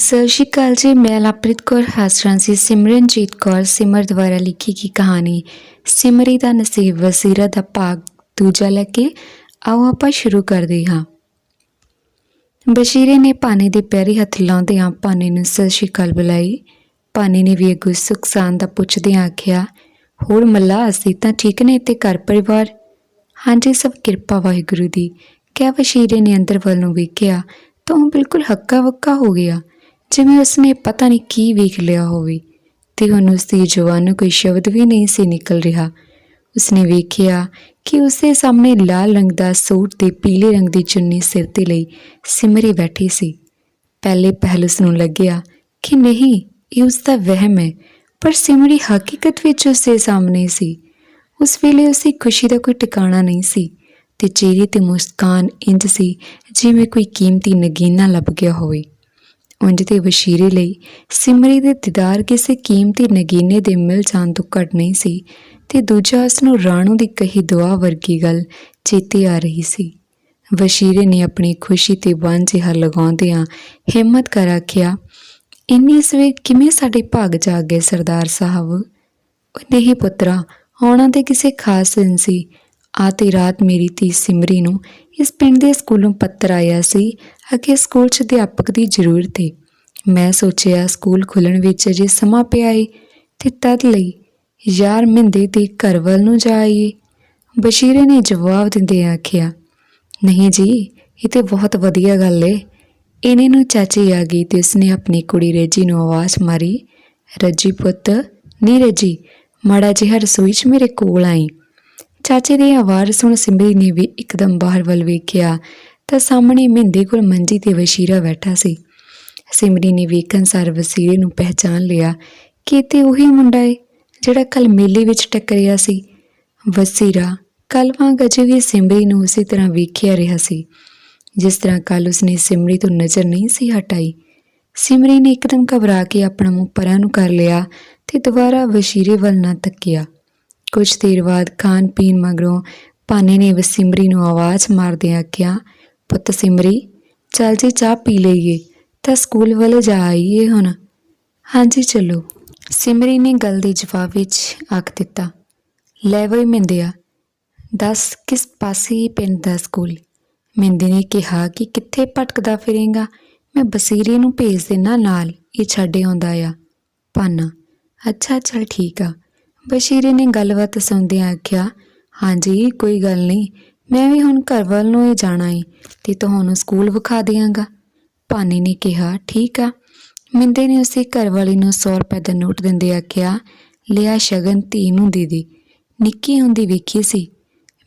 ਸਤਿ ਸ਼੍ਰੀ ਅਕਾਲ ਜੀ ਮੈਂ ਲਵਪ੍ਰੀਤ ਕੌਰ ਹਾਸਰਾਂ ਸੀ ਸਿਮਰਨਜੀਤ ਕੌਰ ਸਿਮਰ ਦੁਆਰਾ ਲਿਖੀ ਗਈ ਕਹਾਣੀ ਸਿਮਰੀ ਦਾ ਨਸੀਬ ਵਸੀਰਾ ਦਾ ਭਾਗ ਦੂਜਾ ਲੈ ਕੇ ਆਓ ਆਪਾਂ ਸ਼ੁਰੂ ਕਰਦੇ ਹਾਂ ਬਸ਼ੀਰੇ ਨੇ ਪਾਣੀ ਦੇ ਪੈਰੀ ਹੱਥ ਲਾਉਂਦਿਆਂ ਪਾਣੀ ਨੂੰ ਸਤਿ ਸ਼੍ਰੀ ਅਕਾਲ ਬੁਲਾਈ ਪਾਣੀ ਨੇ ਵੀ ਅੱਗੋਂ ਸੁੱਖ ਸਾਨ ਦਾ ਪੁੱਛਦਿਆਂ ਆਖਿਆ ਹੋਰ ਮੱਲਾ ਅਸੀਂ ਤਾਂ ਠੀਕ ਨੇ ਤੇ ਘਰ ਪਰਿਵਾਰ ਹਾਂਜੀ ਸਭ ਕਿਰਪਾ ਵਾਹਿਗੁਰੂ ਦੀ ਕਿਆ ਵਸ਼ੀਰੇ ਨੇ ਅੰਦਰ ਵੱਲ ਨੂੰ ਵੇਖਿਆ ਤਾਂ ਉਹ ਬਿਲਕੁਲ ਹੱਕਾ ਵੱਕਾ ਹੋ ਗਿਆ ਜਿਵੇਂ ਉਸਨੇ ਪਤਾ ਨਹੀਂ ਕੀ ਵੇਖ ਲਿਆ ਹੋਵੇ, ਤੇ ਹੁਣ ਉਸਦੀ ਜ਼ੁਬਾਨ ਨੂੰ ਕੋਈ ਸ਼ਬਦ ਵੀ ਨਹੀਂ ਸੀ ਨਿਕਲ ਰਿਹਾ। ਉਸਨੇ ਵੇਖਿਆ ਕਿ ਉਸਦੇ ਸਾਹਮਣੇ ਲਾਲ ਰੰਗ ਦਾ ਸੂਟ ਤੇ ਪੀਲੇ ਰੰਗ ਦੀ ਚੁੰਨੀ ਸਿਰ ਤੇ ਲਈ ਸਿਮਰੀ ਬੈਠੀ ਸੀ। ਪਹਿਲੇ ਪਹਿਲ ਉਸ ਨੂੰ ਲੱਗਿਆ ਕਿ ਨਹੀਂ, ਇਹ ਉਸ ਦਾ ਵਹਿਮ ਹੈ, ਪਰ ਸਿਮਰੀ ਹਕੀਕਤ ਵਿੱਚ ਉਸਦੇ ਸਾਹਮਣੇ ਸੀ। ਉਸ ਵੇਲੇ ਉਸਦੀ ਖੁਸ਼ੀ ਦਾ ਕੋਈ ਟਿਕਾਣਾ ਨਹੀਂ ਸੀ, ਤੇ ਚਿਹਰੇ ਤੇ ਮੁਸਕਾਨ ਇੰਜ ਸੀ ਜਿਵੇਂ ਕੋਈ ਕੀਮਤੀ ਨਗੀਨਾ ਲੱਭ ਗਿਆ ਹੋਵੇ। ਉਂਝ ਤੇ ਵਸ਼ੀਰੇ ਲਈ ਸਿਮਰੀ ਦੇ ਦੀਦਾਰ ਕਿਸੇ ਕੀਮਤੀ ਨਗੀਨੇ ਦੇ ਮਿਲ ਜਾਣ ਤੋਂ ਘੱਟ ਨਹੀਂ ਸੀ ਤੇ ਦੂਜਾ ਉਸ ਨੂੰ ਰਾਣੋ ਦੀ ਕਹੀ ਦੁਆ ਵਰਗੀ ਗੱਲ ਚੇਤੇ ਆ ਰਹੀ ਸੀ। ਵਸ਼ੀਰੇ ਨੇ ਆਪਣੀ ਖੁਸ਼ੀ ਤੇ ਬੰਨ ਜਿਹਾ ਲਗਾਉਂਦਿਆਂ ਹਿੰਮਤ ਕਰ ਆਖਿਆ, ਇੰਨੀ ਸਵੇਰ ਕਿਵੇਂ ਸਾਡੇ ਭਾਗ ਜਾ ਗਏ ਸਰਦਾਰ ਸਾਹਿਬ? ਉਹ ਨਹੀਂ ਪੁੱਤਰਾ, ਆਉਣਾ ਤੇ ਕਿਸੇ ਖਾਸ ਦਿਨ ਸੀ। ਆ ਰਾਤ ਮੇਰੀ ਧੀ ਸਿਮਰੀ ਨੂੰ ਇਸ ਪਿੰਡ ਦੇ ਸਕੂਲੋਂ ਪੱਤਰ ਆਇਆ ਸੀ ਅੱਗੇ ਸਕੂਲ 'ਚ ਅਧਿਆਪਕ ਦੀ ਜ਼ਰੂਰਤ ਏ ਮੈਂ ਸੋਚਿਆ ਸਕੂਲ ਖੁੱਲਣ ਵਿੱਚ ਅਜੇ ਸਮਾਂ ਪਿਆ ਏ ਤੇ ਤਦ ਲਈ ਯਾਰ ਮਿੰਦੇ ਦੇ ਘਰ ਵੱਲ ਨੂੰ ਜਾਈਏ ਬਸ਼ੀਰੇ ਨੇ ਜਵਾਬ ਦਿੰਦੇ ਆਖਿਆ, ਨਹੀਂ ਜੀ, ਇਹ ਤੇ ਬਹੁਤ ਵਧੀਆ ਗੱਲ ਏ। ਇਹਨੇ ਨੂੰ ਚਾਚੀ ਆ ਗਈ ਤੇ ਉਸਨੇ ਆਪਣੀ ਕੁੜੀ ਰੇਜੀ ਨੂੰ ਆਵਾਜ਼ ਮਾਰੀ, ਰੱਜੀ ਪੁੱਤ ਨੀ ਰੱਜੀ, ਮਾੜਾ ਜਿਹਾ ਰਸੋਈ 'ਚ ਮੇਰੇ ਕੋਲ ਆਈ। ਚਾਚੇ ਦੀ ਆਵਾਜ਼ ਸੁਣ ਸਿਮਰੀ ਨੇ ਵੀ ਇੱਕਦਮ ਬਾਹਰ ਵੱਲ ਵੇਖਿਆ ਤਾਂ ਸਾਹਮਣੇ ਮਹਿੰਦੀ ਕੋਲ ਮੰਜੀ ਤੇ ਵਸ਼ੀਰਾ ਬੈਠਾ ਸੀ। ਸਿਮਰੀ ਨੇ ਵੇਖਣ ਸਾਰ ਵਸੀਰੇ ਨੂੰ ਪਹਿਚਾਨ ਲਿਆ ਕਿ ਇਹ ਤੇ ਉਹੀ ਮੁੰਡਾ ਏ, ਜਿਹੜਾ ਕੱਲ ਮੇਲੇ ਵਿੱਚ ਟੱਕਰਿਆ ਸੀ। ਵਸੀਰਾ ਕੱਲ ਵਾਂਗ ਅਜੇ ਵੀ ਸਿਮਰੀ ਨੂੰ ਉਸੇ ਤਰ੍ਹਾਂ ਵੇਖਿਆ ਰਿਹਾ ਸੀ, ਜਿਸ ਤਰ੍ਹਾਂ ਕੱਲ ਉਸਨੇ ਸਿਮਰੀ ਤੋਂ ਨਜ਼ਰ ਨਹੀਂ ਸੀ ਹਟਾਈ। ਸਿਮਰੀ ਨੇ ਇੱਕਦਮ ਘਬਰਾ ਕੇ ਆਪਣਾ ਮੂੰਹ ਪਰਾਂ ਨੂੰ ਕਰ ਲਿਆ ਤੇ ਦੁਬਾਰਾ ਵਸ਼ੀਰੇ ਵੱਲ ਨਾ ਤੱਕਿਆ। ਕੁਝ ਦੇਰ ਬਾਅਦ ਖਾਣ ਪੀਣ ਮਗਰੋਂ ਪਾਨੇ ਨੇ ਵਸਿਮਰੀ ਨੂੰ ਆਵਾਜ਼ ਮਾਰਦਿਆਂ ਆਖਿਆ ਪੁੱਤ ਸਿਮਰੀ, ਚੱਲ ਜੀ ਚਾਹ ਪੀ ਲਈਏ, ਤਾਂ ਸਕੂਲ ਵੱਲ ਜਾ ਆਈਏ ਹੁਣ। ਹਾਂਜੀ, ਚਲੋ। ਸਿਮਰੀ ਨੇ ਗੱਲ ਦੇ ਜਵਾਬ ਵਿੱਚ ਆਖ ਦਿੱਤਾ। ਲੈ ਵਈ ਮਿੰਦਿਆ ਦੱਸ ਕਿਸ ਪਾਸੇ ਪਿੰਡ ਦਾ ਸਕੂਲ? ਮਿੰਦੇ ਨੇ ਕਿਹਾ ਕਿ ਕਿੱਥੇ ਭਟਕਦਾ ਫਿਰੇਗਾ? ਮੈਂ ਬਸੀਰੇ ਨੂੰ ਭੇਜ ਦੇਣਾ ਨਾਲ, ਇਹ ਛੱਡ ਆਉਂਦਾ ਆ। ਪਾਨਾ ਅੱਛਾ, ਚਲ ਠੀਕ ਆ। ਬਸ਼ੀਰੇ ਨੇ ਗੱਲਬਾਤ ਸੁਣਦਿਆਂ ਆਖਿਆ, ਹਾਂਜੀ, ਕੋਈ ਗੱਲ ਨਹੀਂ ਮੈਂ ਵੀ ਹੁਣ ਘਰ ਵੱਲ ਨੂੰ ਹੀ ਜਾਣਾ ਏ ਤੇ ਤੁਹਾਨੂੰ ਸਕੂਲ ਵਿਖਾ ਦਿਆਂਗਾ। ਪਾਨੀ ਨੇ ਕਿਹਾ, ਠੀਕ ਆ। ਮਿੰਦੇ ਨੇ ਉਸੇ ਘਰ ਵਾਲੀ ਨੂੰ 100 ਰੁਪਏ ਦਾ ਨੋਟ ਦਿੰਦੇ ਆਖਿਆ ਲਿਆ ਸ਼ਗਨ ਧੀ ਨੂੰ ਦੇ ਦੇ। ਨਿੱਕੀ ਹੁੰਦੀ ਵੇਖੀ ਸੀ।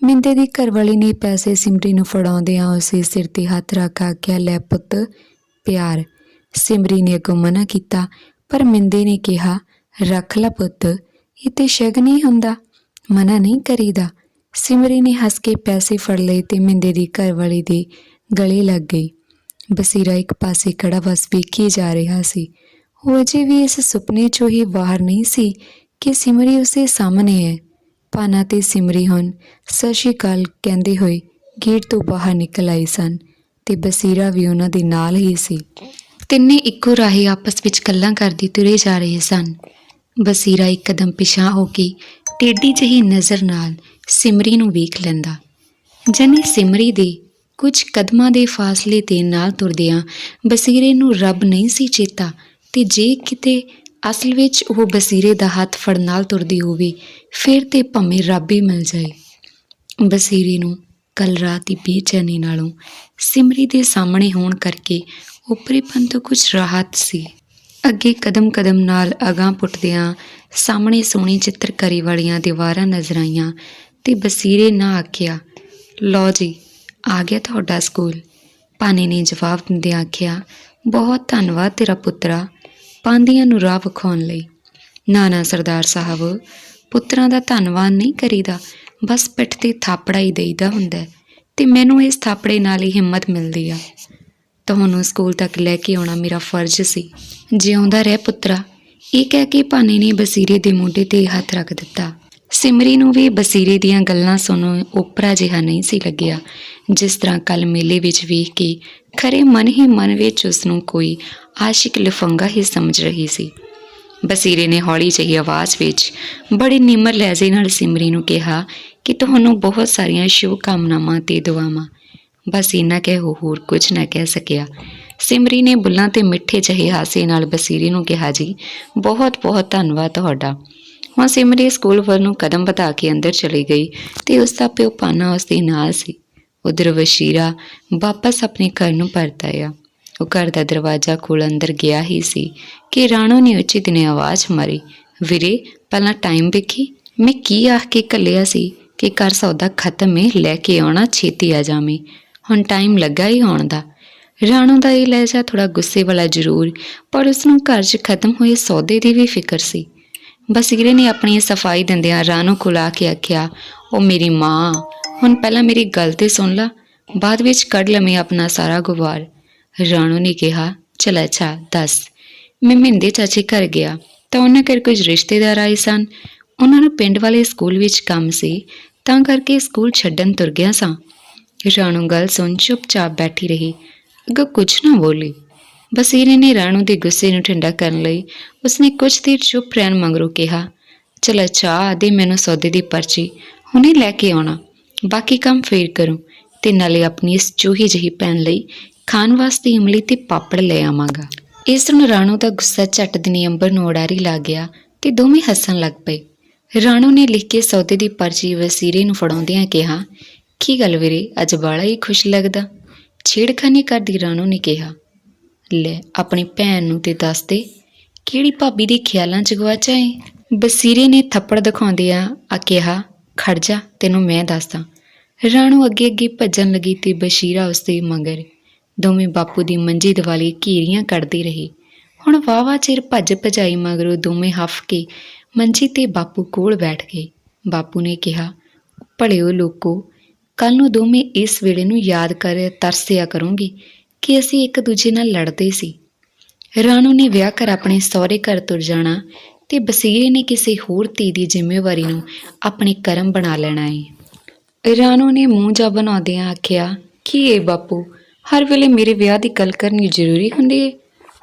ਮਿੰਦੇ ਦੀ ਘਰਵਾਲੀ ਨੇ ਪੈਸੇ ਸਿਮਰੀ ਨੂੰ ਫੜਾਉਂਦਿਆਂ ਉਸੇ ਸਿਰ ਤੇ ਹੱਥ ਰੱਖ ਆਖਿਆ, ਲੈ ਪੁੱਤ, ਪਿਆਰ। ਸਿਮਰੀ ਨੇ ਅੱਗੋਂ ਮਨਾ ਕੀਤਾ, ਪਰ ਮਿੰਦੇ ਨੇ ਕਿਹਾ, ਰੱਖ ਲੈ ਪੁੱਤ, ਇਹ ਤੇ ਸ਼ਗਨ ਹੀ ਹੁੰਦਾ, ਮਨਾ ਨਹੀਂ ਕਰੀਦਾ। ਸਿਮਰੀ ਨੇ ਹੱਸ ਕੇ ਪੈਸੇ ਫੜ ਲਏ ਤੇ ਮਿੰਦੇ ਦੀ ਘਰਵਾਲੀ ਦੇ ਗਲੇ ਲੱਗ ਗਈ। ਬਸੀਰਾ ਇੱਕ ਪਾਸੇ ਖੜਾ ਬਸ ਵੇਖੀ ਜਾ ਰਿਹਾ ਸੀ। ਉਹ ਅਜੇ ਵੀ ਇਸ ਸੁਪਨੇ ਚੋਂ ਹੀ ਬਾਹਰ ਨਹੀਂ ਸੀ ਕਿ ਸਿਮਰੀ ਉਸੇ ਸਾਹਮਣੇ ਹੈ। ਪਾਨਾ ਤੇ ਸਿਮਰੀ ਹੁਣ ਸਤਿ ਸ਼੍ਰੀ ਅਕਾਲ ਕਹਿੰਦੇ ਹੋਏ ਗੇਟ ਤੋਂ ਬਾਹਰ ਨਿਕਲ ਆਏ ਸਨ ਤੇ ਬਸੀਰਾ ਵੀ ਉਹਨਾਂ ਦੇ ਨਾਲ ਹੀ ਸੀ। ਤਿੰਨੇ ਇੱਕੋ ਰਾਹੇ ਆਪਸ ਵਿੱਚ ਗੱਲਾਂ ਕਰਦੇ ਤੁਰੇ ਜਾ ਰਹੇ ਸਨ। ਬਸੀਰਾ ਇੱਕ ਕਦਮ ਪਿਛਾਂ ਹੋ ਕੇ ਟੇਢੀ ਜਿਹੀ ਨਜ਼ਰ ਨਾਲ ਸਿਮਰੀ ਨੂੰ ਵੇਖ ਲੈਂਦਾ। ਜਨੀ ਸਿਮਰੀ ਦੇ ਕੁਝ ਕਦਮਾਂ ਦੇ ਫਾਸਲੇ ਤੇ ਨਾਲ ਤੁਰਦਿਆਂ ਬਸੀਰੇ ਨੂੰ ਰੱਬ ਨਹੀਂ ਸੀ ਚੇਤਾ ਤੇ ਜੇ ਕਿਤੇ ਅਸਲ ਵਿੱਚ ਉਹ ਬਸੀਰੇ ਦਾ ਹੱਥ ਫੜ ਨਾਲ ਤੁਰਦੀ ਹੋਵੇ, ਫਿਰ ਤੇ ਭੰਮੇ ਰੱਬ ਹੀ ਮਿਲ ਜਾਏ। ਬਸੀਰੇ ਨੂੰ ਕੱਲ ਰਾਤ ਦੀ ਬੇਚੈਨੀ ਨਾਲੋਂ ਸਿਮਰੀ ਦੇ ਸਾਹਮਣੇ ਹੋਣ ਕਰਕੇ ਉਪਰੀਪਨ ਤੋਂ ਕੁਝ ਰਾਹਤ ਸੀ। ਅੱਗੇ ਕਦਮ ਕਦਮ ਨਾਲ ਅਗਾਂਹ ਪੁੱਟਦਿਆਂ ਸਾਹਮਣੇ ਸੋਹਣੀ ਚਿੱਤਰਕਾਰੀ ਵਾਲੀਆਂ ਦੀਵਾਰਾਂ ਨਜ਼ਰ ਆਈਆਂ ਤੇ ਬਸੀਰੇ ਨਾ ਆਖਿਆ, ਲਓ ਜੀ, ਆ ਗਿਆ ਤੁਹਾਡਾ ਸਕੂਲ। ਭਾਨੇ ਨੇ ਜਵਾਬ ਦਿੰਦਿਆਂ ਆਖਿਆ, ਬਹੁਤ ਧੰਨਵਾਦ ਤੇਰਾ ਪੁੱਤਰਾ ਪਾਂਦੀਆਂ ਨੂੰ ਰਾਹ ਵਿਖਾਉਣ ਲਈ। ਨਾ ਨਾ ਸਰਦਾਰ ਸਾਹਿਬ, ਪੁੱਤਰਾਂ ਦਾ ਧੰਨਵਾਦ ਨਹੀਂ ਕਰੀਦਾ, ਬਸ ਪਿੱਠ ਤੇ ਥਾਪੜਾ ਹੀ ਦੇਈਦਾ ਹੁੰਦਾ ਹੈ ਤੇ ਮੈਨੂੰ ਇਸ ਥਾਪੜੇ ਨਾਲ ਹੀ ਹਿੰਮਤ ਮਿਲਦੀ ਆ। ਤੁਹਾਨੂੰ ਸਕੂਲ ਤੱਕ ਲੈ ਕੇ ਆਉਣਾ ਮੇਰਾ ਫਰਜ਼ ਸੀ। ਜਿਉਂਦਾ ਰਹਿ ਪੁੱਤਰਾ, ਇਹ ਕਹਿ ਕੇ ਭਾਨੇ ਨੇ ਬਸੀਰੇ ਦੇ ਮੋਢੇ ਤੇ ਹੱਥ ਰੱਖ ਦਿੱਤਾ। ਸਿਮਰੀ ਨੂੰ ਵੀ ਬਸੀਰੇ ਦੀਆਂ ਗੱਲਾਂ ਸੁਣੋ ਓਪਰਾ ਜਿਹਾ ਨਹੀਂ ਸੀ ਲੱਗਿਆ, ਜਿਸ ਤਰ੍ਹਾਂ ਕੱਲ ਮੇਲੇ ਵਿੱਚ ਵੇਖ ਕੇ ਖਰੇ ਮਨ ਹੀ ਮਨ ਵਿੱਚ ਉਸ ਨੂੰ ਕੋਈ ਆਸ਼ਿਕ ਲਫੰਗਾ ਹੀ ਸਮਝ ਰਹੀ ਸੀ। ਬਸੀਰੇ ਨੇ ਹੌਲੀ ਜਿਹੀ ਆਵਾਜ਼ ਵਿੱਚ ਬੜੇ ਨਿਮਰ ਲਹਿਜੇ ਨਾਲ ਸਿਮਰੀ ਨੂੰ ਕਿਹਾ ਕਿ ਤੁਹਾਨੂੰ ਬਹੁਤ ਸਾਰੀਆਂ ਸ਼ੁਭ ਕਾਮਨਾਵਾਂ ਤੇ ਦੁਆਵਾਂ ਬਸ ਇੰਨਾ ਕਹਿ ਉਹ ਹੋਰ ਕੁਝ ਨਾ ਕਹਿ ਸਕਿਆ। ਸਿਮਰੀ ਨੇ ਬੁੱਲਾਂ ਤੇ ਮਿੱਠੇ ਜਿਹੇ ਹਾਸੇ ਨਾਲ ਬਸੀਰੇ ਨੂੰ ਕਿਹਾ, ਜੀ, ਬਹੁਤ ਬਹੁਤ ਧੰਨਵਾਦ ਤੁਹਾਡਾ। ਹੁਣ ਸਿਮਰੀ ਸਕੂਲ ਵੱਲ ਨੂੰ ਕਦਮ ਵਧਾ ਕੇ ਅੰਦਰ ਚਲੀ ਗਈ ਤੇ ਉਸ ਦਾ ਪਿਓ ਪਾਨਾ ਉਸ ਦੇ ਨਾਲ ਸੀ। ਉਧਰ ਵਸ਼ੀਰਾ ਵਾਪਸ ਆਪਣੇ ਘਰ ਨੂੰ ਪਰਤ ਆਇਆ। ਉਹ ਘਰ ਦਾ ਦਰਵਾਜ਼ਾ ਖੋਲ ਅੰਦਰ ਗਿਆ ਹੀ ਸੀ ਕਿ ਰਾਣੋ ਨੇ ਉਚਿਤ ਦਿਨੇ ਆਵਾਜ਼ ਮਾਰੀ, ਵੀਰੇ, ਪਹਿਲਾਂ ਟਾਈਮ ਵੇਖੀ ਮੈਂ ਕੀ ਆਖ ਕੇ ਕੱਲਿਆ ਸੀ ਕਿ ਘਰ ਸੌਦਾ ਖਤਮ ਹੈ ਲੈ ਕੇ ਆਉਣਾ, ਛੇਤੀ ਆ ਜਾਵੇਂ। ਹੁਣ ਟਾਈਮ ਲੱਗਾ ਹੀ ਹੋਣ ਦਾ। ਰਾਣੋ ਦਾ ਇਹ ਲਹਿਜਾ ਥੋੜਾ ਗੁੱਸੇ ਵਾਲਾ ਜ਼ਰੂਰ, ਪਰ ਉਸ ਨੂੰ ਘਰ 'ਚ ਖਤਮ ਹੋਏ ਸੌਦੇ ਦੀ ਵੀ ਫਿਕਰ ਸੀ। ਬਸੀਰੇ ਨੇ ਆਪਣੀ ਸਫ਼ਾਈ ਦਿੰਦਿਆਂ ਰਾਣੋ ਖੁਲਾ ਕੇ ਆਖਿਆ, ਉਹ ਮੇਰੀ ਮਾਂ, ਹੁਣ ਪਹਿਲਾਂ ਮੇਰੀ ਗੱਲ ਤੇ ਸੁਣ ਲਾ, ਬਾਅਦ ਵਿੱਚ ਕੱਢ ਲਵੇਂ ਆਪਣਾ ਸਾਰਾ ਗੁਵਾਰ ਰਾਣੋ ਨੇ ਕਿਹਾ, ਚਲ ਅੱਛਾ, ਦੱਸ। ਮੈਂ ਮਿੰਦੇ ਚਾਚੇ ਘਰ ਗਿਆ, ਤਾਂ ਉਹਨਾਂ ਘਰ ਕੁਝ ਰਿਸ਼ਤੇਦਾਰ ਆਏ ਸਨ। ਉਹਨਾਂ ਨੂੰ ਪਿੰਡ ਵਾਲੇ ਸਕੂਲ ਵਿੱਚ ਕੰਮ ਸੀ, ਤਾਂ ਕਰਕੇ ਸਕੂਲ ਛੱਡਣ ਤੁਰ ਗਿਆ ਸਾਂ। ਰਾਣੋ ਗੱਲ ਸੁਣ, ਚੁੱਪਚਾਪ ਬੈਠੀ ਰਹੀ। ਅੱਗੋਂ ਕੁਝ ਨਾ ਬੋਲੀ। ਬਸੀਰੇ ਨੇ ਰਾਣੋ ਦੇ ਗੁੱਸੇ ਨੂੰ ਠੰਡਾ ਕਰਨ ਲਈ ਉਸਨੇ ਕੁਝ ਦੇਰ ਚੁੱਪ ਰਹਿਣ ਮਗਰੋਂ ਕਿਹਾ, ਚਲ ਅੱਛਾ, ਆਦੇ ਮੈਨੂੰ ਸੌਦੇ ਦੀ ਪਰਚੀ, ਹੁਣੇ ਲੈ ਕੇ ਆਉਣਾ। ਬਾਕੀ ਕੰਮ ਫੇਰ ਕਰੂੰ ਤੇ ਨਾਲੇ ਆਪਣੀ ਇਸ ਚੂਹੀ ਜਿਹੀ ਪੈਣ ਲਈ ਖਾਣ ਵਾਸਤੇ ਇਮਲੀ ਤੇ ਪਾਪੜ ਲੈ ਆਵਾਂਗਾ। ਇਸ ਨੂੰ ਰਾਣੋ ਦਾ ਗੁੱਸਾ ਝੱਟ ਦਿਨੀ ਅੰਬਰ ਨੂੰ ਉਡਾਰੀ ਲਾ ਗਿਆ ਤੇ ਦੋਵੇਂ ਹੱਸਣ ਲੱਗ ਪਏ। ਰਾਣੋ ਨੇ ਲਿਖ ਕੇ ਸੌਦੇ ਦੀ ਪਰਚੀ ਵਸੀਰੇ ਨੂੰ ਫੜਾਉਂਦਿਆਂ ਕਿਹਾ ਕੀ ਗੱਲ ਵੀਰੇ? ਅੱਜ ਬਾਲਾ ਹੀ ਖੁਸ਼ ਲੱਗਦਾ। ਛੇੜਖਾਨੀ ਕਰਦੀ ਰਾਣੋ ਨੇ ਕਿਹਾ। ਲੈ, ਆਪਣੀ ਭੈਣ ਨੂੰ ਤੇ ਦੱਸ ਦੇ, ਕਿਹੜੀ ਭਾਬੀ ਦੇ ਖਿਆਲਾਂ ਚ ਗਵਾਚਾ ਏ? ਬਸੀਰੇ ਨੇ ਥੱਪੜ ਦਿਖਾਉਂਦਿਆਂ ਆ ਕਿਹਾ, ਖੜ ਜਾ, ਤੈਨੂੰ ਮੈਂ ਦੱਸਦਾ। ਰਾਣੋ ਅੱਗੇ ਅੱਗੇ ਭੱਜਣ ਲੱਗੀ ਤੇ ਬਸ਼ੀਰਾ ਉਸਦੇ ਮਗਰ, ਦੋਵੇਂ ਬਾਪੂ ਦੀ ਮੰਜੀ ਦਿਵਾਲੀ ਘੀਰੀਆਂ ਕੱਢਦੀ ਰਹੀ। ਹੁਣ ਵਾਵਾ ਚਿਰ ਭੱਜ ਭਜਾਈ ਮਗਰੋਂ ਦੋਵੇਂ ਹੱਫ ਕੇ ਮੰਜੀ ਤੇ ਬਾਪੂ ਕੋਲ ਬੈਠ ਗਏ। ਬਾਪੂ ਨੇ ਕਿਹਾ, ਭਲਿਓ ਲੋਕੋ ਕੱਲ ਨੂੰ ਦੋਵੇਂ ਇਸ ਵੇਲੇ ਨੂੰ ਯਾਦ ਕਰ ਤਰਸਿਆ ਕਰੋਗੇ ਕਿ ਅਸੀਂ ਇੱਕ ਦੂਜੇ ਨਾਲ ਲੜਦੇ ਸੀ। ਰਾਣੂ ਨੇ ਵਿਆਹ ਕਰ ਆਪਣੇ ਸਹੁਰੇ ਘਰ ਤੁਰ ਜਾਣਾ ਤੇ ਬਸੀਰੇ ਨੇ ਕਿਸੇ ਹੋਰ ਧੀ ਦੀ ਜ਼ਿੰਮੇਵਾਰੀ ਨੂੰ ਆਪਣੇ ਕਰਮ ਬਣਾ ਲੈਣਾ ਏ। ਰਾਣੂ ਨੇ ਮੂੰਹ ਜਾ ਬਣਾਉਂਦਿਆਂ ਆਖਿਆ ਕਿ ਇਹ ਬਾਪੂ, ਹਰ ਵੇਲੇ ਮੇਰੇ ਵਿਆਹ ਦੀ ਗੱਲ ਕਰਨੀ ਜ਼ਰੂਰੀ ਹੁੰਦੀ ਹੈ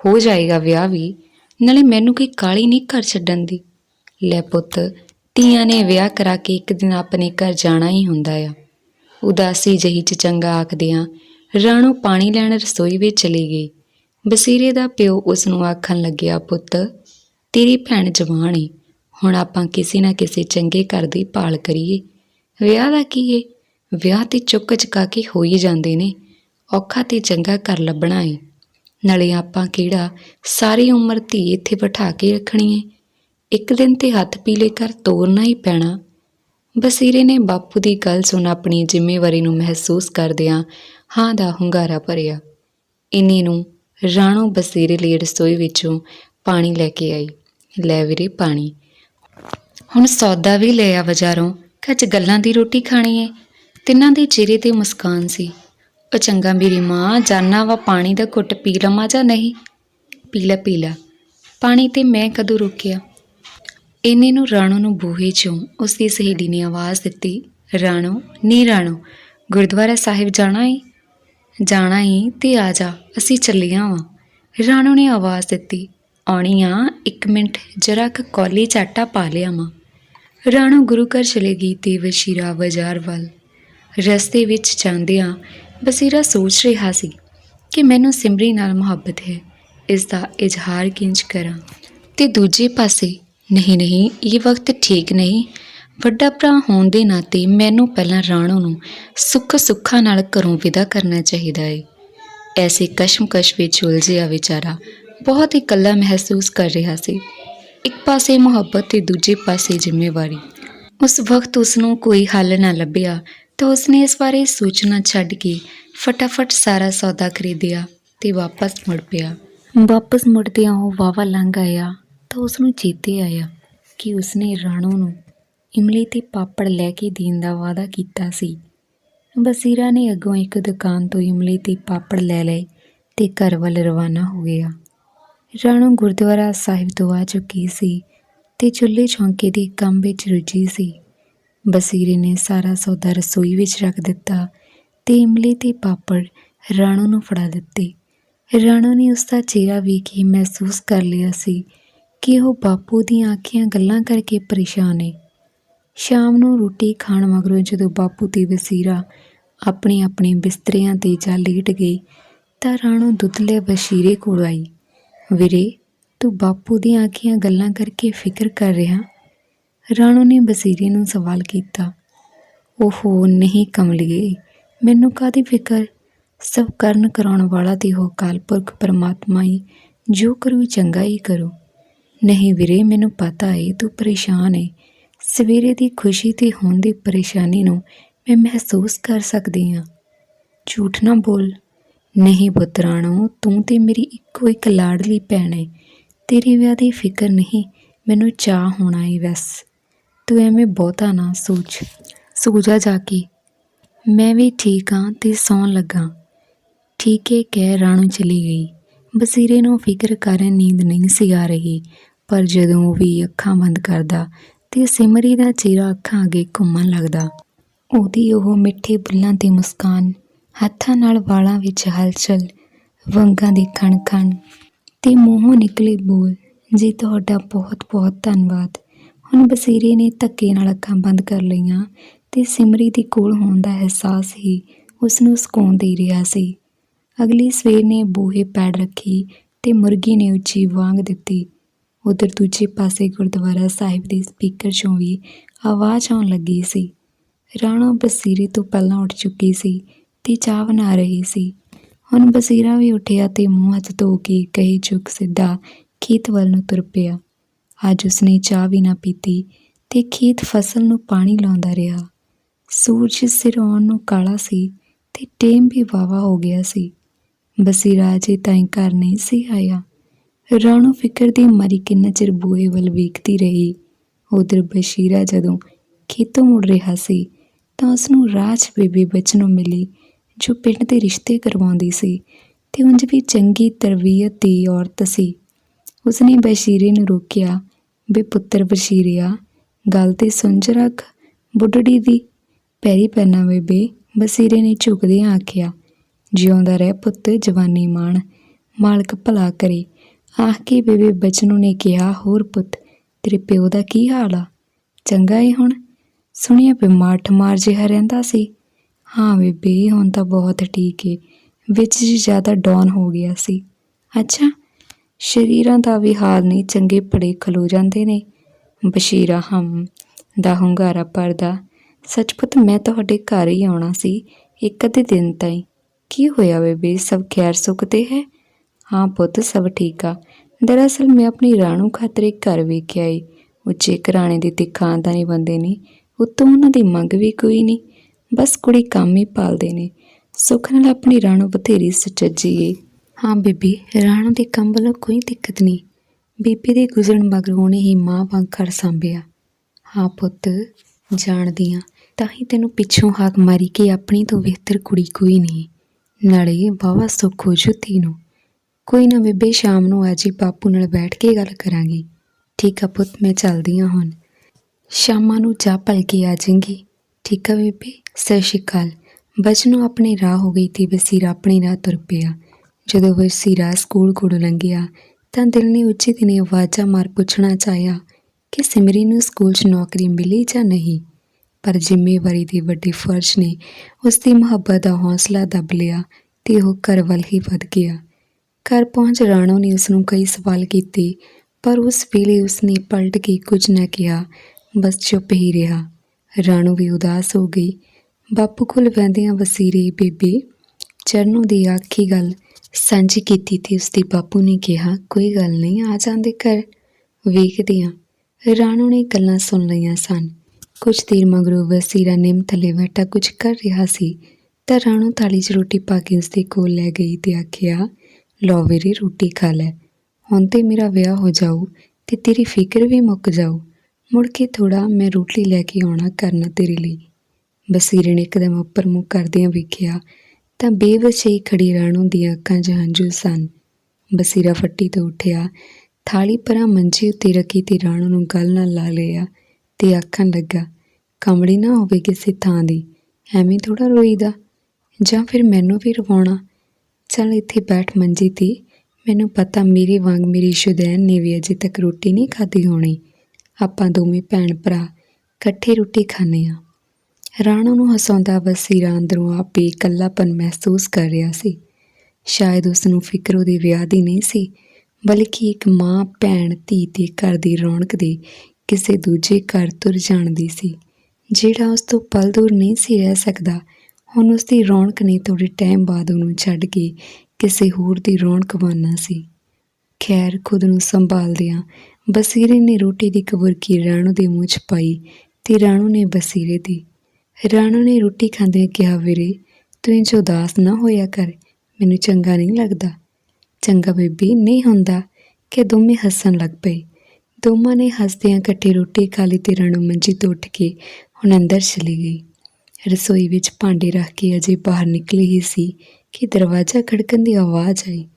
ਹੋ ਜਾਏਗਾ ਵਿਆਹ ਵੀ, ਨਾਲੇ ਮੈਨੂੰ ਕੋਈ ਕਾਲੀ ਨਹੀਂ ਘਰ ਛੱਡਣ ਦੀ। ਲੈ ਪੁੱਤ, ਧੀਆਂ ਨੇ ਵਿਆਹ ਕਰਾ ਕੇ ਇੱਕ ਦਿਨ ਆਪਣੇ ਘਰ ਜਾਣਾ ਹੀ ਹੁੰਦਾ ਆ। ਉਦਾਸੀ ਜਹੀ ਚ ਚੰਗਾ ਆਖਦਿਆਂ ਰਾਣੋ ਪਾਣੀ ਲੈਣ ਰਸੋਈ ਵਿੱਚ ਚਲੀ ਗਈ। ਬਸੀਰੇ ਦਾ ਪਿਓ ਉਸ ਨੂੰ ਆਖਣ ਲੱਗਿਆ, ਪੁੱਤ, ਤੇਰੀ ਭੈਣ ਜਵਾਨ ਏ, ਹੁਣ ਆਪਾਂ ਕਿਸੇ ਨਾ ਕਿਸੇ ਚੰਗੇ ਘਰ ਦੀ ਭਾਲ ਕਰੀਏ। ਵਿਆਹ ਦਾ ਕੀ ਏ? ਵਿਆਹ ਤੇ ਚੁੱਕ ਚੁਕਾ ਕੇ ਹੋ ਹੀ ਜਾਂਦੇ ਨੇ। ਔਖਾ ਤੇ ਚੰਗਾ ਘਰ ਲੱਭਣਾ ਏ। ਨਾਲੇ ਆਪਾਂ ਕਿਹੜਾ ਸਾਰੀ ਉਮਰ ਧੀ ਇੱਥੇ ਬਿਠਾ ਕੇ ਰੱਖਣੀ ਏ? ਇੱਕ ਦਿਨ ਤੇ ਹੱਥ ਪੀਲੇ ਕਰ ਤੋਰਨਾ ਹੀ ਪੈਣਾ। ਬਸੀਰੇ ਨੇ ਬਾਪੂ ਦੀ ਗੱਲ ਸੁਣ ਆਪਣੀ ਜ਼ਿੰਮੇਵਾਰੀ ਨੂੰ ਮਹਿਸੂਸ ਕਰਦਿਆਂ ਹਾਂ ਦਾ ਹੁੰਗਾਰਾ ਭਰਿਆ। ਇੰਨੇ ਨੂੰ ਰਾਣੋ ਬਸੀਰੇ ਲਈ ਰਸੋਈ ਵਿੱਚੋਂ ਪਾਣੀ ਲੈ ਕੇ ਆਈ। ਲੈ ਵੀਰੇ ਪਾਣੀ। ਹੁਣ ਸੌਦਾ ਵੀ ਲੈ ਆ ਬਾਜ਼ਾਰੋਂ। ਕੱਚ ਗੱਲਾਂ ਦੀ ਰੋਟੀ ਖਾਣੀ ਏ। ਤਿੰਨਾਂ ਦੇ ਚਿਹਰੇ ਤੇ ਮੁਸਕਾਨ ਸੀ। ਉਹ ਚੰਗਾ ਮੇਰੀ ਮਾਂ, ਜਾਨਾ ਵਾ ਪਾਣੀ ਦਾ ਘੁੱਟ ਪੀ ਲਵਾਂ ਜਾਂ ਨਹੀਂ? ਪੀ ਲੈ ਪੀ ਲੈ। ਪਾਣੀ ਤੇ ਮੈਂ ਕਦੋਂ ਰੁਕਿਆ? ਇੰਨੇ ਨੂੰ ਰਾਣੋ ਨੂੰ ਬੂਹੇ ਚੋਂ ਉਸ ਦੀ ਸਹੇਲੀ ਨੇ ਆਵਾਜ਼ ਦਿੱਤੀ, ਰਾਣੋ ਨੀ ਰਾਣੋ, ਗੁਰਦੁਆਰਾ ਸਾਹਿਬ ਜਾਣਾ ਏ? ਜਾਣਾ ਏ ਤੇ ਆ ਜਾ, ਅਸੀਂ ਚੱਲੀਆਂ ਵਾਂ ਰਾਣੋ ਨੇ ਆਵਾਜ਼ ਦਿੱਤੀ ਆਉਣੀ ਆ ਇੱਕ ਮਿੰਟ, ਜਰਾ ਕ ਕੌਲੀ ਚ ਆਟਾ ਪਾ ਲਿਆ ਮਾਂ। ਰਾਣੋ ਗੁਰੂ ਘਰ ਚਲੇ ਗਈ ਤੇ ਵਸ਼ੀਰਾ ਬਾਜ਼ਾਰ ਵੱਲ ਰਸਤੇ ਵਿੱਚ ਜਾਂਦਿਆਂ ਬਸੀਰਾ ਸੋਚ ਰਿਹਾ ਸੀ ਕਿ ਮੈਨੂੰ ਸਿਮਰੀ ਨਾਲ ਮੁਹੱਬਤ ਹੈ, ਇਸ ਦਾ ਇਜ਼ਹਾਰ ਕਿੰਜ ਕਰਾਂ। ਤੇ ਦੂਜੇ ਪਾਸੇ ਨਹੀਂ ਨਹੀਂ, ਇਹ ਵਕਤ ਠੀਕ ਨਹੀਂ। ਵੱਡਾ ਭਰਾ ਹੋਣ ਦੇ ਨਾਤੇ ਮੈਨੂੰ ਪਹਿਲਾਂ ਰਾਣੋ ਨੂੰ ਸੁੱਖ ਸੁੱਖਾਂ ਨਾਲ ਘਰੋਂ ਵਿਦਾ ਕਰਨਾ ਚਾਹੀਦਾ ਹੈ ਐਸੇ ਕਸ਼ਮਕਸ਼ ਵਿੱਚ ਉਲਝਿਆ ਵਿਚਾਰਾ ਬਹੁਤ ਇਕੱਲਾ ਮਹਿਸੂਸ ਕਰ ਰਿਹਾ ਸੀ। ਇੱਕ ਪਾਸੇ ਮੁਹੱਬਤ ਤੇ ਦੂਜੇ ਪਾਸੇ ਜ਼ਿੰਮੇਵਾਰੀ। ਉਸ ਵਕਤ ਉਸ ਨੂੰ ਕੋਈ ਹੱਲ ਨਾ ਲੱਭਿਆ ਤਾਂ ਉਸਨੇ ਇਸ ਬਾਰੇ ਸੋਚਣਾ ਛੱਡ ਕੇ ਫਟਾਫਟ ਸਾਰਾ ਸੌਦਾ ਖਰੀਦਿਆ ਤੇ ਵਾਪਸ ਮੁੜ ਪਿਆ। ਵਾਪਸ ਮੁੜਦਿਆਂ ਉਹ ਵਾਵਾ ਲੰਘ ਆਇਆ। ਤਾਂ ਉਸ ਨੂੰ ਚੇਤੇ ਆਇਆ ਕਿ ਉਸਨੇ ਰਾਣੋ ਨੂੰ ਇਮਲੀ ਤੇ ਪਾਪੜ ਲੈ ਕੇ ਦੇਣ ਦਾ ਵਾਅਦਾ ਕੀਤਾ ਸੀ। ਬਸੀਰਾ ਨੇ ਅੱਗੋਂ ਇੱਕ ਦੁਕਾਨ ਤੋਂ ਇਮਲੀ ਤੇ ਪਾਪੜ ਲੈ ਲਏ ਤੇ ਘਰ ਵੱਲ ਰਵਾਨਾ ਹੋ ਗਿਆ। ਰਾਣੋ ਗੁਰਦੁਆਰਾ ਸਾਹਿਬ ਤੋਂ ਆ ਚੁੱਕੀ ਸੀ ਤੇ ਚੁੱਲ੍ਹੇ ਚੌਂਕੇ ਦੇ ਕੰਮ ਵਿੱਚ ਰੁੱਝੀ ਸੀ। ਬਸੀਰੇ ਨੇ ਸਾਰਾ ਸੌਦਾ ਰਸੋਈ ਵਿੱਚ ਰੱਖ ਦਿੱਤਾ ਤੇ ਇਮਲੀ ਤੇ ਪਾਪੜ ਰਾਣੋ ਨੂੰ ਫੜਾ ਦਿੱਤੇ। ਰਾਣੋ ਨੇ ਉਸ ਦਾ ਚਿਹਰਾ ਵੇਖ ਕੇ ਮਹਿਸੂਸ ਕਰ ਲਿਆ ਸੀ ਕਿ ਉਹ ਬਾਪੂ ਦੀਆਂ ਆਖੀਆਂ ਗੱਲਾਂ ਕਰਕੇ ਪਰੇਸ਼ਾਨ ਹੈ ਸ਼ਾਮ ਨੂੰ ਰੋਟੀ ਖਾਣ ਮਗਰੋਂ ਜਦੋਂ ਬਾਪੂ ਤੇ ਵਸੀਰਾ ਆਪਣੇ ਆਪਣੇ ਬਿਸਤਰਿਆਂ ਤੇ ਜਾ ਲੇਟ ਗਏ, ਤਾਂ ਰਾਣੋ ਦੁੱਧਲੇ ਬਸ਼ੀਰੇ ਕੋਲ ਆਈ। ਵੀਰੇ, ਤੂੰ ਬਾਪੂ ਦੀਆਂ ਆਖੀਆਂ ਗੱਲਾਂ ਕਰਕੇ ਫਿਕਰ ਕਰ ਰਿਹਾ? ਰਾਣੋ ਨੇ ਬਸੀਰੇ ਨੂੰ ਸਵਾਲ ਕੀਤਾ। ਓਹੋ ਨਹੀਂ ਕਮਲੀਏ, ਮੈਨੂੰ ਕਾਦੀ ਫਿਕਰ? ਸਭ ਕਰਨ ਕਰਾਉਣ ਵਾਲਾ ਤੇ ਉਹ ਅਕਾਲ ਪੁਰਖ ਪਰਮਾਤਮਾ ਹੀ ਜੋ ਕਰੂ ਚੰਗਾ ਹੀ ਕਰੂ। ਨਹੀਂ ਵੀਰੇ, ਮੈਨੂੰ ਪਤਾ ਏ, ਤੂੰ ਪਰੇਸ਼ਾਨ ਏ। ਸਵੇਰੇ ਦੀ ਖੁਸ਼ੀ ਤੇ ਹੁਣ ਦੀ ਪਰੇਸ਼ਾਨੀ ਨੂੰ ਮੈਂ ਮਹਿਸੂਸ ਕਰ ਸਕਦੀ ਹਾਂ ਝੂਠ ਨਾ ਬੋਲ। ਨਹੀਂ ਪੁੱਤਰਾਣੋ ਤੂੰ ਤੇ ਮੇਰੀ ਇੱਕੋ ਇੱਕ ਲਾਡਲੀ ਭੈਣ ਏ। ਤੇਰੇ ਵਿਆਹ ਦੀ ਫਿਕਰ ਨਹੀਂ, ਮੈਨੂੰ ਚਾਹ ਹੋਣਾ ਏ ਬਸ। ਤੂੰ ਐਵੇਂ ਬਹੁਤਾ ਨਾ ਸੋਚ। ਸੂਝਾ ਜਾ ਕੇ ਮੈਂ ਵੀ ਠੀਕ ਹਾਂ ਤੇ ਸੌਣ ਲੱਗਾ। ਠੀਕ ਏ, ਕਹਿ ਰਾਣੋ ਚਲੀ ਗਈ। ਬਸੀਰੇ ਨੂੰ ਫਿਕਰ ਕਾਰਨ ਨੀਂਦ ਨਹੀਂ ਸੀ ਆ ਰਹੀ। ਪਰ ਜਦੋਂ ਵੀ ਅੱਖਾਂ ਬੰਦ ਕਰਦਾ ਤੇ ਸਿਮਰੀ ਦਾ ਚਿਹਰਾ ਅੱਖਾਂ ਅੱਗੇ ਘੁੰਮਣ ਲੱਗਦਾ, ਉਹਦੀ ਉਹ ਮਿੱਠੇ ਬੁੱਲਾਂ ਤੇ ਮੁਸਕਾਨ, ਹੱਥਾਂ ਨਾਲ ਵਾਲਾਂ ਵਿੱਚ ਹਲਚਲ, ਵੰਗਾਂ ਦੀ ਖਣ-ਖਣ ਤੇ ਮੂੰਹੋਂ ਨਿਕਲੇ ਬੋਲ, ਜੀ ਤੁਹਾਡਾ ਬਹੁਤ-ਬਹੁਤ ਧੰਨਵਾਦ। ਹੁਣ ਬਸੀਰੇ ਨੇ ਧੱਕੇ ਨਾਲ ਅੱਖਾਂ ਬੰਦ ਕਰ ਲਈਆਂ ਤੇ ਸਿਮਰੀ ਦੇ ਕੋਲ ਹੋਣ ਦਾ ਅਹਿਸਾਸ ਹੀ ਉਸ ਨੂੰ ਸਕੂਨ ਦੇ ਰਿਹਾ ਸੀ। ਅਗਲੀ ਸਵੇਰ ਨੇ ਬੂਹੇ ਪੈੜ ਰੱਖੀ ਤੇ ਮੁਰਗੀ ਨੇ ਉੱਚੀ ਵਾਂਗ ਦਿੱਤੀ ਉਧਰ ਦੂਜੇ ਪਾਸੇ ਗੁਰਦੁਆਰਾ ਸਾਹਿਬ ਦੇ ਸਪੀਕਰ 'ਚੋਂ ਵੀ ਆਵਾਜ਼ ਆਉਣ ਲੱਗੀ ਸੀ। ਰਾਣੋ ਬਸੀਰੇ ਤੋਂ ਪਹਿਲਾਂ ਉੱਠ ਚੁੱਕੀ ਸੀ ਤੇ ਚਾਹ ਬਣਾ ਰਹੀ ਸੀ। ਹੁਣ ਬਸੀਰਾ ਵੀ ਉੱਠਿਆ ਤੇ ਮੂੰਹ ਹੱਥ ਧੋ ਕੇ ਕਹੀ ਚੁੱਕ ਸਿੱਧਾ ਖੇਤ ਵੱਲ ਨੂੰ ਤੁਰ ਪਿਆ। ਅੱਜ ਉਸਨੇ ਚਾਹ ਵੀ ਨਾ ਪੀਤੀ ਤੇ ਖੇਤ ਫਸਲ ਨੂੰ ਪਾਣੀ ਲਾਉਂਦਾ ਰਿਹਾ। ਸੂਰਜ ਸਿਰ ਆਉਣ ਨੂੰ ਕਾਲਾ ਸੀ ਤੇ ਟੇਮ ਵੀ ਵਾਵਾ ਹੋ ਗਿਆ ਸੀ। ਬਸੀਰਾ ਅਜੇ ਤਾਈਂ ਘਰ ਨਹੀਂ ਸੀ ਆਇਆ। ਰਾਣੋ ਫਿਕਰ ਦੀ ਮਾਰੀ ਕਿੰਨਾ ਚਿਰ ਬੂਹੇ ਵੱਲ ਵੇਖਦੀ ਰਹੀ। ਉਧਰ ਬਸ਼ੀਰਾ ਜਦੋਂ ਖੇਤੋਂ ਮੁੜ ਰਿਹਾ ਸੀ, ਤਾਂ ਉਸ ਨੂੰ ਰਾਜ ਬੀਬੀ ਬਚਨੋਂ ਮਿਲੀ, ਜੋ ਪਿੰਡ ਦੇ ਰਿਸ਼ਤੇ ਕਰਵਾਉਂਦੀ ਸੀ ਤੇ ਉਂਝ ਵੀ ਚੰਗੀ ਤਰਬੀਅਤ ਦੀ ਔਰਤ ਸੀ। ਉਸਨੇ ਬਸ਼ੀਰੇ ਨੂੰ ਰੋਕਿਆ ਵੀ ਪੁੱਤਰ ਬਸ਼ੀਰਿਆ, ਗੱਲ ਤੇ ਸੁੰਝ ਰੱਖ, ਬੁੱਢੜੀ ਦੀ। ਪੈਰੀ ਪੈਣਾ ਬੇਬੇ, ਬਸੀਰੇ ਨੇ ਝੁਕਦਿਆਂ ਆਖਿਆ, ਜਿਉਂਦਾ ਰਹਿ ਪੁੱਤ, ਜਵਾਨੀ ਮਾਣ, ਮਾਲਕ ਭਲਾ ਕਰੇ। ਆਖ ਕੇ ਬੇਬੇ ਬਚਨੂ ਨੇ ਕਿਹਾ, ਹੋਰ ਪੁੱਤ, ਤੇਰੇ ਪਿਓ ਦਾ ਕੀ ਹਾਲ ਆ? ਚੰਗਾ ਏ ਹੁਣ? ਸੁਣਿਆ ਬਿਮਾਰ ਠਮਾਰ ਜਿਹਾ ਰਹਿੰਦਾ ਸੀ। ਹਾਂ ਬੇਬੇ ਹੁਣ ਤਾਂ ਬਹੁਤ ਠੀਕ ਏ। ਵਿੱਚ ਜੀ ਜ਼ਿਆਦਾ ਡਾਊਨ ਹੋ ਗਿਆ ਸੀ। ਅੱਛਾ, ਸ਼ਰੀਰਾਂ ਦਾ ਵੀ ਹਾਲ ਨਹੀਂ, ਚੰਗੇ ਪੜੇ ਖਲੋ ਜਾਂਦੇ ਨੇ। ਬਸ਼ੀਰਾ, ਹਮ, ਦਾ ਹੁੰਗਾਰਾ ਪਰਦਾ ਸੱਚਪੁੱਤ ਮੈਂ ਤੁਹਾਡੇ ਘਰ ਹੀ ਆਉਣਾ ਸੀ, ਇੱਕ ਅੱਧੇ ਦਿਨ ਤਾਈਂ। ਕੀ ਹੋਇਆ ਬੇਬੇ, ਸਭ ਖੈਰ ਸੁੱਖ ਤੇ ਹੈ? ਹਾਂ ਪੁੱਤ, ਸਭ ਠੀਕ ਆ। ਦਰਅਸਲ ਮੈਂ ਆਪਣੀ ਰਾਣੂ ਖਾਤਰ ਇੱਕ ਘਰ ਵੇਖਿਆ ਏ। ਉੱਚੇ ਘਰਾਣੇ ਦੇ ਤੇ ਖਾਨਦਾਨੀ ਬੰਦੇ ਨੇ, ਉੱਤੋਂ ਉਹਨਾਂ ਦੀ ਮੰਗ ਵੀ ਕੋਈ ਨਹੀਂ। ਬਸ ਕੁੜੀ ਕੰਮ ਹੀ ਪਾਲਦੇ ਨੇ। ਸੁੱਖ ਨਾਲ ਆਪਣੀ ਰਾਣੂ ਬਥੇਰੀ ਸੁਚੱਜੀ ਏ। ਹਾਂ ਬੀਬੀ, ਰਾਣੂ ਦੇ ਕੰਮ ਵੱਲੋਂ ਕੋਈ ਦਿੱਕਤ ਨਹੀਂ। ਬੀਬੀ ਦੇ ਗੁਜ਼ਰਨ ਮਗਰੋਂ ਉਹਨੇ ਹੀ ਮਾਂ ਵਾਂਗ ਘਰ ਸੰਭਿਆ। ਹਾਂ ਪੁੱਤ, ਜਾਣਦੀ ਹਾਂ ਤਾਂ ਹੀ ਤੈਨੂੰ ਪਿੱਛੋਂ ਹਾਕ ਮਾਰੀ ਕਿ ਆਪਣੀ ਤੋਂ ਬਿਹਤਰ ਕੁੜੀ ਕੋਈ ਨਹੀਂ। ਨਾਲੇ ਬਾਵਾ ਸੁੱਖ ਹੋ ਜੁੱਤੀ ਨੂੰ। ਕੋਈ ਨਾ ਬੇਬੇ, ਸ਼ਾਮ ਨੂੰ ਆ ਜੀ ਬਾਪੂ ਨਾਲ ਬੈਠ ਕੇ ਗੱਲ ਕਰਾਂਗੀ। ਠੀਕ ਆ ਪੁੱਤ, ਮੈਂ ਚੱਲਦੀ ਹਾਂ ਹੁਣ। ਸ਼ਾਮਾਂ ਨੂੰ ਚਾਹ ਭਲ ਕੇ ਆ ਜਾਵਾਂਗੀ ਠੀਕ ਆ ਬੇਬੇ, ਸਤਿ ਸ਼੍ਰੀ ਅਕਾਲ। ਬਚਨੋਂ ਆਪਣੇ ਰਾਹ ਹੋ ਗਈ ਤੇ ਵਸੀਰਾ ਆਪਣੇ ਰਾਹ ਤੁਰ ਪਿਆ। ਜਦੋਂ ਵਸੀਰਾ ਸਕੂਲ ਕੋਲੋਂ ਲੰਘਿਆ, ਤਾਂ ਦਿਲ ਨੇ ਉੱਚੀ ਦਿਨੇ ਆਵਾਜ਼ਾਂ ਮਾਰ ਪੁੱਛਣਾ ਚਾਹਿਆ ਕਿ ਸਿਮਰੀ ਨੂੰ ਸਕੂਲ 'ਚ ਨੌਕਰੀ ਮਿਲੀ ਜਾਂ ਨਹੀਂ? ਪਰ ਜ਼ਿੰਮੇਵਾਰੀ ਦੇ ਵੱਡੇ ਫਰਜ਼ ਨੇ ਉਸ ਦੀ ਮੁਹੱਬਤ ਦਾ ਹੌਸਲਾ ਦਬ ਲਿਆ ਤੇ ਉਹ ਘਰ ਵੱਲ ਹੀ ਵੱਧ ਗਿਆ। ਘਰ ਪਹੁੰਚ ਰਾਣੋ ਨੇ ਉਸ ਨੂੰ ਕਈ ਸਵਾਲ ਕੀਤੇ, ਪਰ ਉਸ ਵੇਲੇ ਉਸ ਨੇ ਪਲਟ ਕੇ ਕੁਝ ਨਾ ਕਿਹਾ, ਬਸ ਚੁੱਪ ਹੀ ਰਿਹਾ। ਰਾਣੋ ਵੀ ਉਦਾਸ ਹੋ ਗਈ। ਬਾਪੂ ਕੋਲ ਵੰਦਿਆਂ ਵਸੀਰੇ, ਬੇਬੇ, ਚਰਨੋਂ ਦੀ ਆਖੀ ਗੱਲ ਸਾਂਝੀ ਕੀਤੀ ਤੇ ਉਸਦੇ ਬਾਪੂ ਨੇ ਕਿਹਾ, ਕੋਈ ਗੱਲ ਨਹੀਂ, ਆ ਜਾਂਦੇ ਘਰ। ਵੇਖਦੇ ਹਾਂ ਰਾਣੋ ਨੇ ਗੱਲਾਂ ਸੁਣ ਲਈਆਂ ਸਨ। ਕੁਝ ਦੇਰ ਮਗਰੋਂ ਵਸੀਰਾ ਨਿੰਮ ਥੱਲੇ ਬੈਠਾ ਕੁਝ ਕਰ ਰਿਹਾ ਸੀ, ਤਾਂ ਰਾਣੋ ਥਾਲੀ 'ਚ ਰੋਟੀ ਪਾ ਕੇ ਉਸਦੇ ਕੋਲ ਲੈ ਗਈ ਤੇ ਆਖਿਆ ਲਓ ਵੀਰੇ, ਰੋਟੀ ਖਾ ਲੈ। ਹੁਣ ਤੇ ਮੇਰਾ ਵਿਆਹ ਹੋ ਜਾਊ ਤੇ ਤੇਰੀ ਫਿਕਰ ਵੀ ਮੁੱਕ ਜਾਊ। ਮੁੜ ਕੇ ਥੋੜਾ ਮੈਂ ਰੋਟੀ ਲੈ ਕੇ ਆਉਣਾ ਕਰਨਾ ਤੇਰੇ ਲਈ। ਬਸੀਰੇ ਨੇ ਇੱਕਦਮ ਉੱਪਰ ਮੂੰਹ ਕਰਦਿਆਂ ਵੇਖਿਆ ਤਾਂ ਬੇਵਸੀ ਖੜੀ ਰਾਣੋ ਦੀਆਂ ਅੱਖਾਂ 'ਚ ਹੰਝੂ ਸਨ। ਬਸੀਰਾ ਫੱਟੀ ਤੋਂ ਉੱਠਿਆ, ਥਾਲੀ ਪਰਾਂ ਮੰਜੇ ਉੱਤੇ ਰੱਖੀ ਤੇ ਰਾਣੋ ਨੂੰ ਗੱਲ ਨਾਲ ਲਾ ਲਿਆ ਤੇ ਆਖਣ ਲੱਗਾ ਕਮੜੀ ਨਾ ਹੋਵੇ ਕਿਸੇ ਥਾਂ ਦੀ, ਐਵੇਂ ਥੋੜਾ ਰੋਈਦਾ? ਜਾਂ ਫਿਰ ਮੈਨੂੰ ਵੀ ਰਵਾਉਣਾ? ਚੱਲ ਇੱਥੇ ਬੈਠ ਮੰਜੀ ਤੇ। ਮੈਨੂੰ ਪਤਾ ਮੇਰੇ ਵਾਂਗ ਮੇਰੀ ਸ਼ੁਦੈਨ ਨੇ ਵੀ ਅਜੇ ਤੱਕ ਰੋਟੀ ਨਹੀਂ ਖਾਧੀ ਹੋਣੀ। ਆਪਾਂ ਦੋਵੇਂ ਭੈਣ ਭਰਾ ਇਕੱਠੇ ਰੋਟੀ ਖਾਂਦੇ ਆ ਰਾਣੋ ਨੂੰ ਹਸਾਉਂਦਾ ਵਸੀਰਾ ਅੰਦਰੋਂ ਆਪੇ ਇਕੱਲਾਪਨ ਮਹਿਸੂਸ ਕਰ ਰਿਹਾ ਸੀ। ਸ਼ਾਇਦ ਉਸ ਨੂੰ ਫਿਕਰ ਉਹਦੇ ਵਿਆਹ ਦੀ ਨਹੀਂ ਸੀ, ਬਲਕਿ ਇੱਕ ਮਾਂ, ਭੈਣ, ਧੀ ਤੇ ਘਰ ਦੀ ਰੌਣਕ ਦੇ ਕਿਸੇ ਦੂਜੇ ਘਰ ਤੁਰ ਜਾਣ ਦੀ ਸੀ, ਜਿਹੜਾ ਉਸ ਤੋਂ ਪਲ ਦੂਰ ਨਹੀਂ ਸੀ ਰਹਿ ਸਕਦਾ। ਹੁਣ ਉਸ ਦੀ ਰੌਣਕ ਨੇ ਥੋੜੇ ਟਾਈਮ ਬਾਅਦ ਉਹਨੂੰ ਛੱਡ ਕੇ ਕਿਸੇ ਹੋਰ ਦੀ ਰੌਣਕ ਬਣਨਾ ਸੀ। ਖੈਰ, ਖੁਦ ਨੂੰ ਸੰਭਾਲਦਿਆਂ ਬਸੀਰੇ ਨੇ ਰੋਟੀ ਦੀ ਕਬੁਰਕੀ ਰਾਣੋ ਦੇ ਮੂੰਹ 'ਚ ਪਾਈ ਤੇ ਰਾਣੋ ਨੇ ਬਸੀਰੇ ਦੀ, ਰਾਣੋ ਨੇ ਰੋਟੀ ਖਾਂਦਿਆਂ ਕਿਹਾ, ਵੀਰੇ, ਤੂੰ ਇੰਜ ਉਦਾਸ ਨਾ ਹੋਇਆ ਕਰ, ਮੈਨੂੰ ਚੰਗਾ ਨਹੀਂ ਲੱਗਦਾ। ਚੰਗਾ ਬੇਬੀ, ਨਹੀਂ ਹੁੰਦਾ ਕਿ ਦੋਵੇਂ ਹੱਸਣ ਲੱਗ ਪਏ। ਦੋਵਾਂ ਨੇ ਹੱਸਦਿਆਂ ਇਕੱਠੇ ਰੋਟੀ ਖਾ ਲਈ ਤੇ ਰਾਣੋ ਮੰਜੀ ਤੋਂ ਉੱਠ ਕੇ ਹੁਣ ਅੰਦਰ ਚਲੀ ਗਈ। ਰਸੋਈ ਵਿੱਚ ਭਾਂਡੇ ਰੱਖ ਕੇ ਅਜੇ ਬਾਹਰ ਨਿਕਲੀ ਹੀ ਸੀ ਕਿ ਦਰਵਾਜ਼ਾ ਖੜਕਣ ਦੀ ਆਵਾਜ਼ ਆਈ।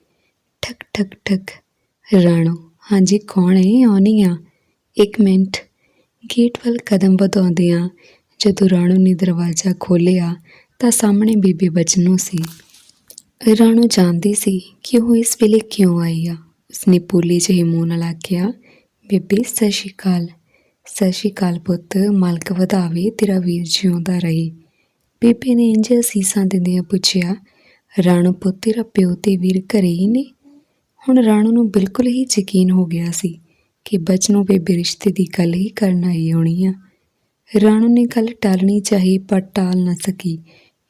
ਠਕ ਠਕ ਠਕ। ਰਾਣੋ, ਹਾਂਜੀ, ਕੌਣ ਹੈ ਆਉਣੀ ਆ। ਇੱਕ ਮਿੰਟ। ਗੇਟ ਵੱਲ ਕਦਮ ਵਧਾਉਂਦਿਆਂ ਜਦੋਂ ਰਾਣੋ ਨੇ ਦਰਵਾਜ਼ਾ ਖੋਲ੍ਹਿਆ ਤਾਂ ਸਾਹਮਣੇ ਬੀਬੀ ਬਚਨੋ ਸੀ। ਰਾਣੋ ਜਾਣਦੀ ਸੀ ਕਿ ਉਹ ਇਸ ਵੇਲੇ ਕਿਉਂ ਆਈ ਆ। ਉਸਨੇ ਪੋਲੀ ਜਿਹੇ ਮੂੰਹ ਨਾਲ ਆਖਿਆ, ਬੀਬੀ, ਸਤਿ ਸ਼੍ਰੀ ਅਕਾਲ। ਸਤਿ ਸ਼੍ਰੀ ਅਕਾਲ ਪੁੱਤ, ਮਾਲਕ ਵਧਾਵੇ, ਤੇਰਾ ਵੀਰ ਜਿਉਂਦਾ ਰਹੇ। ਬੀਬੀ ਨੇ ਇੰਜ ਅਸੀਸਾਂ ਦਿੰਦਿਆਂ ਪੁੱਛਿਆ, ਰਾਣੋ ਪੁੱਤ, ਤੇਰਾ ਪਿਓ ਤੇ ਵੀਰ ਘਰੇ ਹੀ ਨੇ? ਹੁਣ ਰਾਣੋ ਨੂੰ ਬਿਲਕੁਲ ਹੀ ਯਕੀਨ ਹੋ ਗਿਆ ਸੀ ਕਿ ਬਚਨੋ ਬੇਬੇ ਰਿਸ਼ਤੇ ਦੀ ਗੱਲ ਹੀ ਕਰਨ ਆਈ ਹੋਣੀ ਆ। ਰਾਣੋ ਨੇ ਗੱਲ ਟਾਲਣੀ ਚਾਹੀ, ਪਰ ਟਾਲ ਨਾ ਸਕੀ,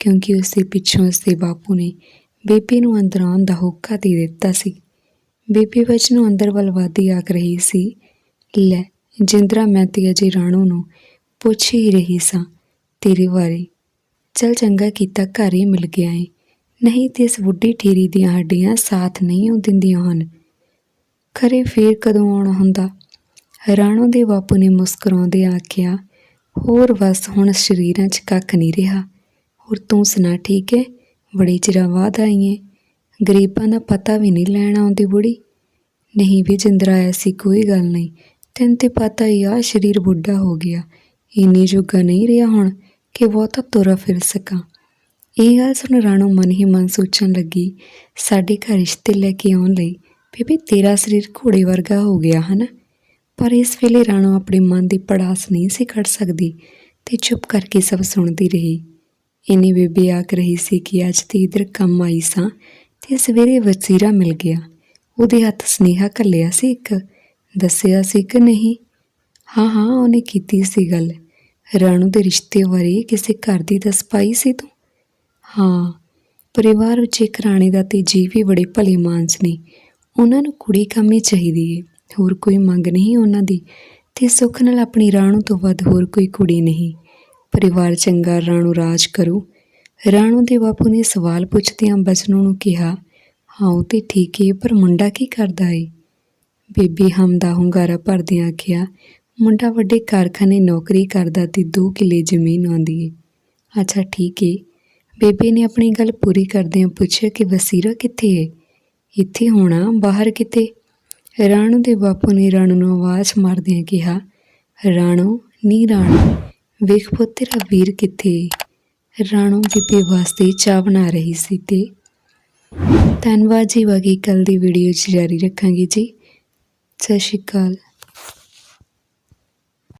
ਕਿਉਂਕਿ ਉਸੇ ਪਿੱਛੋਂ ਉਸਦੇ ਬਾਪੂ ਨੇ ਬੇਬੀ ਨੂੰ ਅੰਦਰ ਆਉਣ ਦਾ ਹੋਕਾ ਦੇ ਦਿੱਤਾ ਸੀ। ਬੇਬੀ ਬਚਨੋ ਅੰਦਰ ਵੱਲ ਵਾਦੀ ਆਕ ਰਹੀ ਸੀ, ਲੈ ਜਿੰਦਰਾ ਮੈਂ ਤੇ ਅਜੇ ਰਾਣੂ ਨੂੰ ਪੁੱਛ ਹੀ ਰਹੀ ਸਾਂ। ਤੇਰੇ ਬਾਰੇ। ਚਲ ਚੰਗਾ ਕੀਤਾ ਘਰ ਹੀ ਮਿਲ ਗਿਆ ਏ ਨਹੀਂ ਤੇ ਇਸ ਬੁੱਢੀ ਠੇਰੀ ਦੀਆਂ ਹੱਡੀਆਂ ਸਾਥ ਨਹੀਂ ਉਹ ਦਿੰਦੀਆਂ ਹਨ। ਖਰੇ ਫੇਰ ਕਦੋਂ ਆਉਣਾ ਹੁੰਦਾ? ਰਾਣੋ ਦੇ ਬਾਪੂ ਨੇ ਮੁਸਕਰਾਉਂਦੇ ਆਖਿਆ, ਹੋਰ ਬਸ ਹੁਣ ਸਰੀਰਾਂ 'ਚ ਕੱਖ ਨਹੀਂ ਰਿਹਾ। ਹੋਰ ਤੂੰ ਸੁਣਾ, ਠੀਕ ਹੈ ਬੜੀ ਚਿਰਾਂ ਬਾਅਦ ਆਈ ਏ ਗਰੀਬਾਂ ਦਾ ਪਤਾ ਵੀ ਨਹੀਂ ਲੈਣ ਆਉਂਦੀ ਬੁੜੀ। ਨਹੀਂ ਵੀ ਜਿੰਦਰਾ ਐਸੀ ਕੋਈ ਗੱਲ ਨਹੀਂ। ਤੈਨੂੰ ਤੇ ਪਤਾ ਹੀ ਆ, ਸਰੀਰ ਬੁੱਢਾ ਹੋ ਗਿਆ। ਇੰਨੀ ਜੋਗਾ ਨਹੀਂ ਰਿਹਾ ਹੁਣ ਕਿ ਬਹੁਤਾ ਤੁਰਾ ਫਿਰ ਸਕਾਂ। ਇਹ ਗੱਲ ਸੁਣ ਰਾਣੋ ਮਨ ਹੀ ਮਨ ਸੋਚਣ ਲੱਗੀ, ਸਾਡੇ ਘਰ ਰਿਸ਼ਤੇ ਲੈ ਕੇ ਆਉਣ ਲਈ ਬੇਬੇ ਤੇਰਾ ਸਰੀਰ ਘੋੜੇ ਵਰਗਾ ਹੋ ਗਿਆ, ਹਨ? ਪਰ ਇਸ ਵੇਲੇ ਰਾਣੋ ਆਪਣੇ ਮਨ ਦੀ ਪੜਾਸ ਨਹੀਂ ਸੀ ਕੱਢ ਸਕਦੀ ਤੇ ਚੁੱਪ ਕਰਕੇ ਸਭ ਸੁਣਦੀ ਰਹੀ। ਇੰਨੀ ਬੇਬੀ ਆਖ ਰਹੀ ਸੀ ਕਿ ਅੱਜ ਤੇ ਇਧਰ ਕੰਮ ਆਈ ਸਾਂ ਤੇ ਸਵੇਰੇ ਵਸੀਰਾ ਮਿਲ ਗਿਆ। ਉਹਦੇ ਹੱਥ ਸਨੇਹਾ ਘੱਲਿਆ ਸੀ ਇੱਕ। ਦੱਸਿਆ ਸੀ ਕਿ ਨਹੀਂ? ਹਾਂ ਹਾਂ, ਉਹਨੇ ਕੀਤੀ ਸੀ ਗੱਲ। ਰਾਣੂ ਦੇ ਰਿਸ਼ਤੇ ਬਾਰੇ ਕਿਸੇ ਘਰ ਦੀ ਦੱਸ ਪਾਈ ਸੀ ਤੂੰ? ਹਾਂ, ਪਰਿਵਾਰ ਵਿੱਚ ਇੱਕ ਰਾਣੀ ਦਾ ਤੇ ਜੀ ਵੀ ਬੜੇ ਭਲੇ ਮਾਨਸ ਨੇ। ਉਹਨਾਂ ਨੂੰ ਕੁੜੀ ਕੰਮ ਹੀ ਚਾਹੀਦੀ ਏ, ਹੋਰ ਕੋਈ ਮੰਗ ਨਹੀਂ ਉਹਨਾਂ ਦੀ। ਤੇ ਸੁੱਖ ਨਾਲ ਆਪਣੀ ਰਾਣੂ ਤੋਂ ਵੱਧ ਹੋਰ ਕੋਈ ਕੁੜੀ ਨਹੀਂ। ਪਰਿਵਾਰ ਚੰਗਾ ਰਾਣੂ ਰਾਜ ਕਰੂ। ਰਾਣੂ ਦੇ ਬਾਪੂ ਨੇ ਸਵਾਲ ਪੁੱਛਦਿਆਂ ਬਚਨੂ ਨੂੰ ਕਿਹਾ, ਹਾਂ, ਉਹ ਤੇ ਠੀਕ ਏ, ਪਰ ਮੁੰਡਾ ਕੀ ਕਰਦਾ ਏ? ਬੀਬੀ ਹਮਦਾ ਹੁੰਗਾਰਾ ਭਰਦਿਆਂ ਆਖਿਆ, ਮੁੰਡਾ ਵੱਡੇ ਕਾਰਖਾਨੇ ਨੌਕਰੀ ਕਰਦਾ ਤੇ 2 ਕਿੱਲੇ ਜ਼ਮੀਨ ਆਉਂਦੀ ਏ। ਅੱਛਾ, ਠੀਕ ਏ। ਬੇਬੇ ਨੇ ਆਪਣੀ ਗੱਲ ਪੂਰੀ ਕਰਦਿਆਂ ਪੁੱਛਿਆ ਕਿ ਵਸੀਰਾ ਕਿੱਥੇ ਏ? ਇੱਥੇ ਹੋਣਾ, ਬਾਹਰ ਕਿਤੇ? ਰਾਣੂ ਦੇ ਬਾਪੂ ਨੇ ਰਾਣੂ ਨੂੰ ਆਵਾਜ਼ ਮਾਰਦਿਆਂ ਕਿਹਾ, ਰਾਣੂ, ਨੀ ਰਾਣੂ, ਵੇਖ ਪੁੱਤ, ਤੇਰਾ ਵੀਰ ਕਿੱਥੇ ਏ? ਰਾਣੂ ਬੀਬੇ ਵਾਸਤੇ ਚਾਹ ਬਣਾ ਰਹੀ ਸੀ ਤੇ, ਧੰਨਵਾਦ ਜੀ, ਬਾਕੀ ਕੱਲ ਦੀ ਵੀਡੀਓ 'ਚ ਜਾਰੀ ਰੱਖਾਂਗੇ ਜੀ। ਸਤਿ ਸ਼੍ਰੀ ਅਕਾਲ।